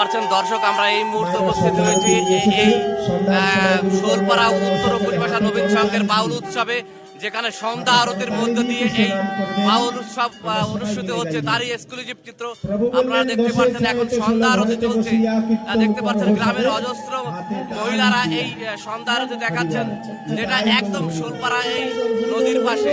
পারছেন। দর্শক, আমরা এই মুহূর্তে উপস্থিত হয়েছি এই- শোলপাড়া উত্তর পরিভাষা নবীন সংঘের বাউল উৎসবে, যেখানে সন্ধ্যা আরতির মধ্য দিয়ে এই বাউল উৎসব অনুষ্ঠিত হচ্ছে। তারই এক্সক্লুসিভ চিত্র আপনারা দেখতে পাচ্ছেন। এখন সন্ধ্যা আরতি চলছে। দেখতে পাচ্ছেন গ্রামের অজস্র মহিলারা এই সন্ধ্যা আরতি দেখাচ্ছেন, যেটা একদম শোলপাড়া এই নদীর পাশে।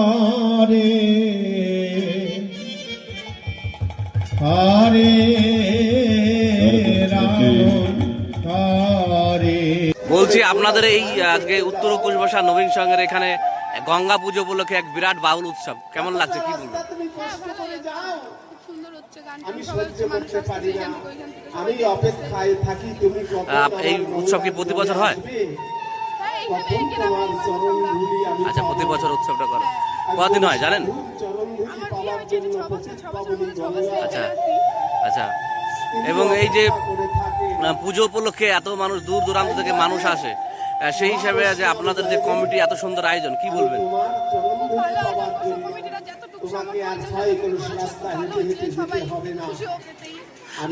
আপনাদের এই আজকে উত্তর পরিভাষা নবীন সংঘের এখানে গঙ্গা পুজো উপলক্ষে এক বিরাট বাউল উৎসব। কেমন লাগছে? কি বলব এই উৎসব কি প্রতি বছর হয়? আচ্ছা প্রতি বছর উৎসবটা করে। কদিন হয়, জানেন? আচ্ছা। আচ্ছা। এবং এই যে পুজো উপলক্ষে এত মানুষ দূর দূরান্ত থেকে মানুষ আসে। সেই হিসাবে যে আপনাদের যে কমিটি এত সুন্দর আয়োজন, কি বলবেন?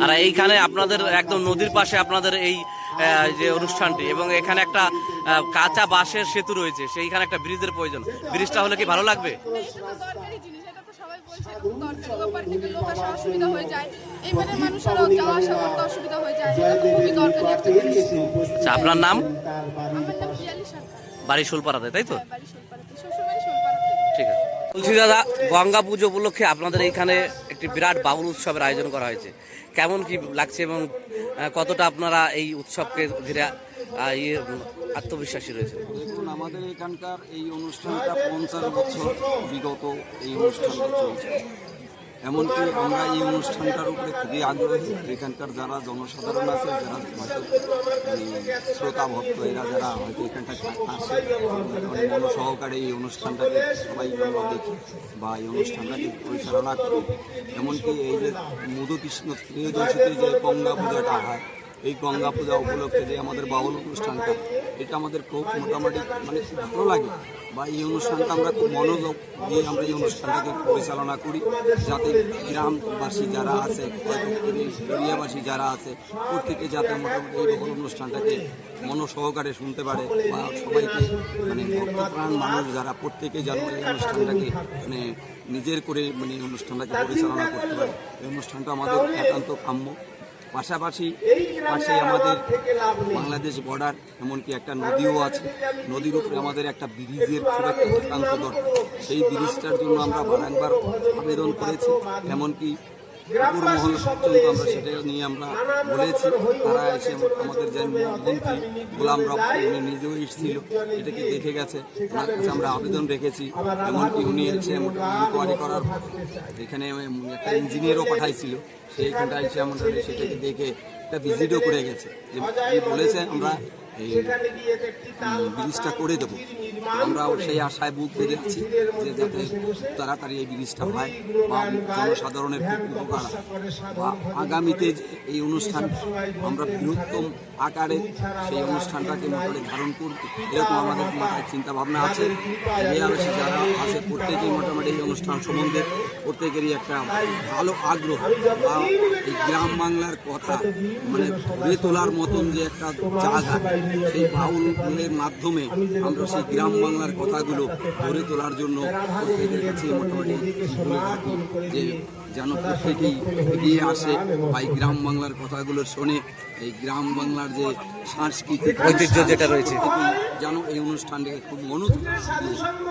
আর এইখানে আপনাদের একদম নদীর পাশে আপনাদের এই যে অনুষ্ঠানটি এবং এখানে একটা কাঁচা বাঁশের সেতু রয়েছে, সেইখানে একটা ব্রিজের প্রয়োজন। ব্রিজটা হলে কি ভালো লাগবে? আসা অসুবিধা হয়ে যায় এইবারে মানুষেরও যাওয়া আসা করতে অসুবিধা হয়ে যায়। খুবই দরকারি একটা জিনিস। আচ্ছা আপনার নাম? বাড়ি শোলপাড়াতে তাই তো? হ্যাঁ, বাড়ি শোলপাড়াতে শ্বশুর বাড়ি শোলপাড়াতে। ঠিক আছে। বলছি দাদা গঙ্গা পুজো উপলক্ষে আপনাদের এইখানে একটি বিরাট বাউল উৎসবের আয়োজন করা হয়েছে। কেমন কি লাগছে এবং কতটা আপনারা এই উৎসবকে ঘিরে ইয়ে, আত্মবিশ্বাসী রয়েছে দেখুন আমাদের এখানকার এই অনুষ্ঠানটা পঞ্চাশ বছর বিগত এই অনুষ্ঠানটা চলছে। এমনকি আমরা এই অনুষ্ঠানটার উপরে খুবই আগ্রহী। এখানকার যারা জনসাধারণ আছে, যারা হয়তো মানে শ্রোতা ভক্ত, এরা যারা হয়তো এখানটা আসে মানে মন সহকারে এই অনুষ্ঠানটাকে সবাই আমরা দেখি বা এই অনুষ্ঠানটাকে পরিচালনা করি। এমনকি এই যে মধুকৃষ্ণ প্রিয়দর্শীতে যে গঙ্গা পূজাটা হয় এই গঙ্গা পূজা উপলক্ষে যে আমাদের বাউল অনুষ্ঠানটা, এটা আমাদের খুব মোটামুটি মানে খুব ভালো লাগে। বা এই অনুষ্ঠানটা আমরা খুব মনোযোগ দিয়ে আমরা এই অনুষ্ঠানটাকে পরিচালনা করি। যাতে গ্রামবাসী যারা আছে এরিয়াবাসী যারা আছে, প্রত্যেকে যাতে মোটামুটি এই বাউল অনুষ্ঠানটাকে মন সহকারে শুনতে পারে বা সবাইকে মানে ভক্তপ্রাণ মানুষ যারা, প্রত্যেকে যেন এই অনুষ্ঠানটাকে মানে নিজের করে মানে এই অনুষ্ঠানটাকে পরিচালনা করতে পারে। এই অনুষ্ঠানটা আমাদের একান্ত কাম্য। পাশাপাশি পাশে আমাদের বাংলাদেশ বর্ডার এমনকি একটা নদীও আছে। নদীর উপরে আমাদের একটা ব্রিজের খুব একটা একান্ত দরকার সেই ব্রিজটার জন্য আমরা বারংবার আবেদন করেছি। এমনকি মহল পর্যন্ত আমরা সেটা নিয়ে আমরা বলেছি। তারা এসে আমাদের যে মন্ত্রী গোলাম রব উনি নিজেও এসেছিল। এটাকে দেখে গেছে। ওনার কাছে আমরা আবেদন রেখেছি। এমনকি উনি এসে ইনকোয়ারি করার এখানে একটা ইঞ্জিনিয়ারও পাঠাইছিল। সে এখানটা এসে আমাদের সেটাকে দেখে একটা ভিজিটও করে গেছে। যে বলেছে আমরা এই ব্রিজটা করে দেবো। আমরাও সেই আশায় বুক বেঁধে আছি যে যাতে তাড়াতাড়ি এই ব্রিজটা হয় বা জনসাধারণের খুব উপকার বা আগামীতে এই অনুষ্ঠান, আমরা বৃহত্তম আকারে সেই অনুষ্ঠানটাকে মোটামুটি ধারণ করব। এরকম আমাদের মাথায় চিন্তা ভাবনা আছে এলাকাবাসী যারা আছে, প্রত্যেকেই মোটামুটি এই অনুষ্ঠান সম্বন্ধে প্রত্যেকেরই একটা ভালো আগ্রহ বা এই গ্রাম বাংলার কথা মানে ধরে তোলার মতন যে একটা জায়গা সেই বাউলের মাধ্যমে আমরা সেই গ্রাম বাংলার কথাগুলো ধরে তোলার জন্য প্রত্যেকের কাছে মোটামুটি বলে থাকি যে যেন প্রত্যেকেই এগিয়ে আসে বা এই গ্রাম বাংলার কথাগুলো শোনে এই গ্রাম বাংলার যে সাংস্কৃতিক ঐতিহ্য যেটা রয়েছে। যেন এই অনুষ্ঠানটিকে খুব মনোযোগ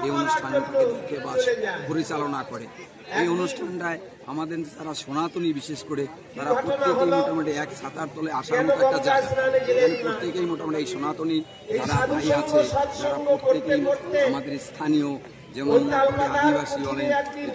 এই অনুষ্ঠানটাকে দেখে বা পরিচালনা করে। এই অনুষ্ঠানটায় আমাদের তারা সনাতনী, বিশেষ করে তারা প্রত্যেকেই মোটামুটি এক ছাতার তলে আসার মতো একটা জায়গা। প্রত্যেকেই মোটামুটি এই সনাতনী যারা ভাই আছে তারা প্রত্যেকেই আমাদের স্থানীয় যেমন আদিবাসী বলেন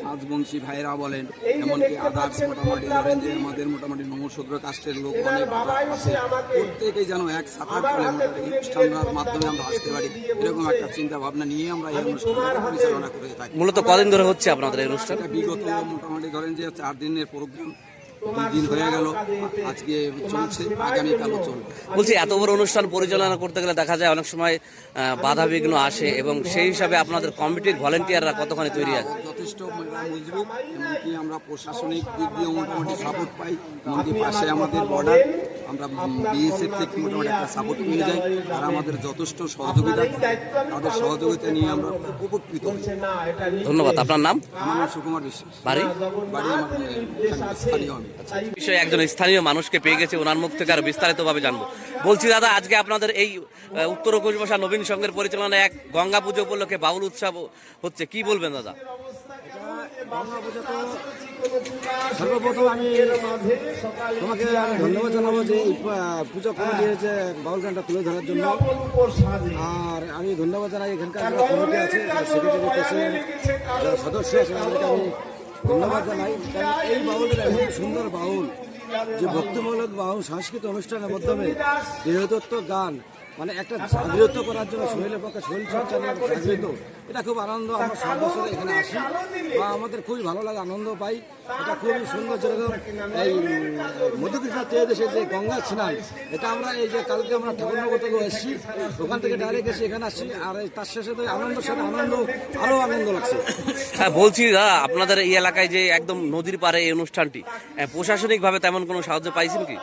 রাজবংশী ভাইরা বলেন এমনকি আদার্স মোটামুটি ধরেন যে আমাদের মোটামুটি নমশূদ্র কাস্টের লোক অনেক আছে। প্রত্যেকেই যেন এক সাথে করে মোটামুটি অনুষ্ঠানের মাধ্যমে আমরা আসতে পারি। এরকম একটা চিন্তা ভাবনা নিয়ে আমরা এই অনুষ্ঠানটা পরিচালনা করে থাকি। মূলত কদিন ধরে হচ্ছে আপনাদের এই অনুষ্ঠান? বিগত মোটামুটি ধরেন যে চার দিনের প্রোগ্রাম দিন হয়ে গেল আজকে চলছে আগামীকালও চলবে। বলছি এত বড় অনুষ্ঠান পরিচালনা করতে গেলে দেখা যায় অনেক সময় বাধা বিঘ্ন আসে এবং সেই হিসাবে আপনাদের কমিটির ভলেন্টিয়াররা কতখানি তৈরি আছে? যথেষ্ট মজবুত এমনকি আমরা প্রশাসনিক দিক দিয়ে মোটামুটি সাপোর্ট পাই এমনকি পাশে আমাদের বর্ডার আমরা বিএসএফ থেকে মোটামুটি একটা সাপোর্ট পেয়ে যাই। তারা আমাদের যথেষ্ট সহযোগিতা। তাদের সহযোগিতা নিয়ে আমরা উপকৃত ধন্যবাদ। আপনার নাম? আমার নাম সুকুমার বিশ্বাস। বাড়ি? বাড়ি আমার স্থানীয় আমি। বিষয়ে একজন স্থানীয় মানুষকে পেয়ে গেছে ওনার মুখ থেকে আরও বিস্তারিতভাবে জানব। বলছি দাদা আজকে আপনাদের এই উত্তর কোচবাসা নবীন সংঘের পরিচালনায় এক গঙ্গা পুজো উপলক্ষে বাউল উৎসব হচ্ছে। কি বলবেন দাদা? সর্বপ্রথম আমি তোমাকে আমি ধন্যবাদ জানাব যে পুজো কমিটির যে বাউল গানটা তুলে ধরার জন্য। আর আমি ধন্যবাদ জানাই এখানকার যারা কমিটি আছে সদস্য আছে, তাদেরকে আমি ধন্যবাদ জানাই। এই বাউলটা এমন সুন্দর বাউল, যে ভক্তিমূলক বাউল, সাংস্কৃতিক অনুষ্ঠানের মাধ্যমে দেহতত্ত্ব গান মানে একটা জাগৃত করার জন্য শরীরের পক্ষে শরীর চর্চা একটা এটা খুব আনন্দ আমরা সব বছর এখানে আসি। বা আমাদের খুবই ভালো লাগে আনন্দ পাই। এটা খুবই সুন্দর যেরকম এই মধুকৃষ্ণ তেয়ে দেশে যে গঙ্গা স্নান এটা আমরা এই যে কালকে আমরা ঠাকুরনগর থেকে এসেছি ওখান থেকে ডাইরেক্ট এসে এখানে আসছি আর তার শেষে তো আনন্দের সাথে আনন্দ আরও আনন্দ লাগছে। হ্যাঁ বলছি দাদা আপনাদের এই এলাকায় যে একদম নদীর পাড়ে এই অনুষ্ঠানটি আহ, প্রশাসনিকভাবে তেমন কোনো সাহায্য পাইছেন কি?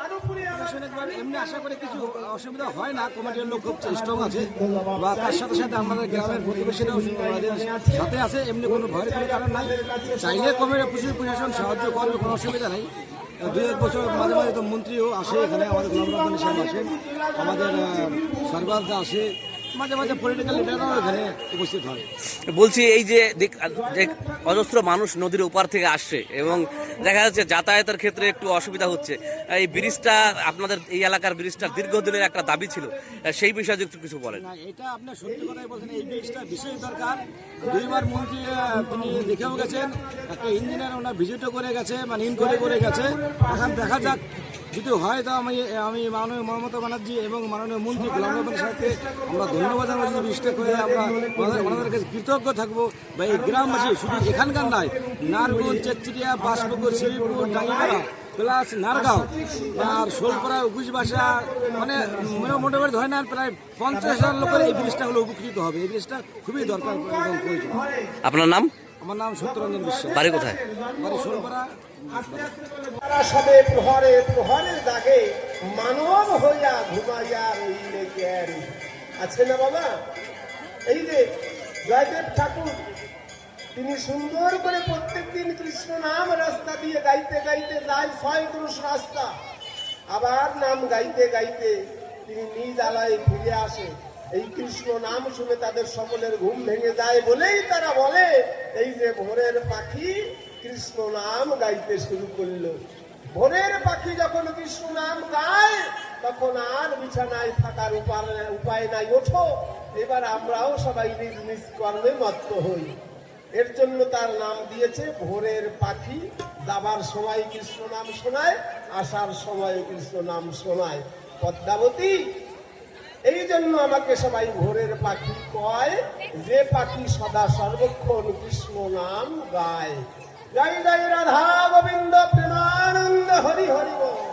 প্রশাসনিকভাবে এমনি আশা করে কিছু অসুবিধা হয় না, কমিটির লোক খুব স্ট্রং আছে। বা তার সাথে সাথে আমাদের গ্রামের প্রতিবেশীরাও সাথে আছে, এমনি কোনো ভয়ের কোনো কারণ নাই। চাইলে কমিটি প্রচুর প্রশাসন সাহায্য করবে, কোনো অসুবিধা নাই। দুই এক বছর মাঝে মাঝে তো মন্ত্রীও আসে এখানে, আমাদের গোলাম সাহেব আসেন। আমাদের সরকার আসে। মাঝে মাঝে পলিটিক্যাল লিডাররাও এখানে উপস্থিত হয়। বলছি এই যে দেখ- যে অজস্র মানুষ নদীর ওপার থেকে আসছে এবং দেখা যাচ্ছে যাতায়াতের ক্ষেত্রে একটু অসুবিধা হচ্ছে। এই ব্রিজটা আপনাদের এই এলাকার ব্রিজটার দীর্ঘদিনের একটা দাবি ছিল। সেই বিষয়ে যদি কিছু বলেন। না এটা আপনি সত্যি কথাই বলছেন এই ব্রিজটা বিশেষ দরকার। দুইবার মন্ত্রী তিনি দেখেও গেছেন একটা ইঞ্জিনিয়ার ওনার ভিজিটও করে গেছে মানে ইন করে করে গেছে। এখন দেখা যাক যদি হয় তা আমি আমি মাননীয় মমতা ব্যানার্জি এবং মাননীয় মন্ত্রী গোলাম নবী সাহেবকে আমরা ধন্যবাদ জানাব যদি ব্রিজটা করে আমরা ওনাদের- কাছে কৃতজ্ঞ থাকব। বা এই গ্রামবাসী শুধু এখানকার নয় নারগুন চেকচিরিয়া বাসপুকুর শ্রীপুর ডাঙ্গিপাড়া প্লাস নারগাঁও আর শোলপাড়া উকুশ বাসা মানে মোটামুটি ধরে না প্রায় পঞ্চাশ হাজার লোকের এই ব্রিজটা হলো উপকৃত হবে। এই ব্রিজটা খুবই দরকার আপনার নাম? আমার নাম সত্যরঞ্জন বিশ্বাস। বাড়ি কোথায়? বাড়ি শোলপাড়া সবে প্রহরে, প্রহরের দাগে মানব হইয়া ঘুমাইয়া রইলে জ্ঞান আছে না বাবা? এই যে জয়দেব ঠাকুর, তিনি সুন্দর করে প্রত্যেকদিন কৃষ্ণ নাম রাস্তা দিয়ে গাইতে গাইতে যায় ছয় ক্রুশ রাস্তা। আবার নাম গাইতে গাইতে তিনি নিজ আলায় ফিরে আসে। এই কৃষ্ণ নাম শুনে তাদের সকলের ঘুম ভেঙে যায় বলেই তারা বলে, এই যে ভোরের পাখি কৃষ্ণ নাম গাইতে শুরু করল ভোরের পাখি যখন কৃষ্ণ নাম গায়, তখন আর বিছানায় থাকার উপায় নাই, ওঠো। এবার আমরাও সবাই নিজ নিজ কর্মে মত্ত হই। এর জন্য তার নাম দিয়েছে ভোরের পাখি। যাবার সময় কৃষ্ণ নাম শোনায়, আসার সময় কৃষ্ণ নাম শোনায়। পদ্মাবতী, এই জন্য আমাকে সবাই ভোরের পাখি কয়, যে পাখি সদা সর্বক্ষণ কৃষ্ণ নাম গায়। জয় জয় রাধা গোবিন্দ প্রেমানন্দ হরি হরি বল।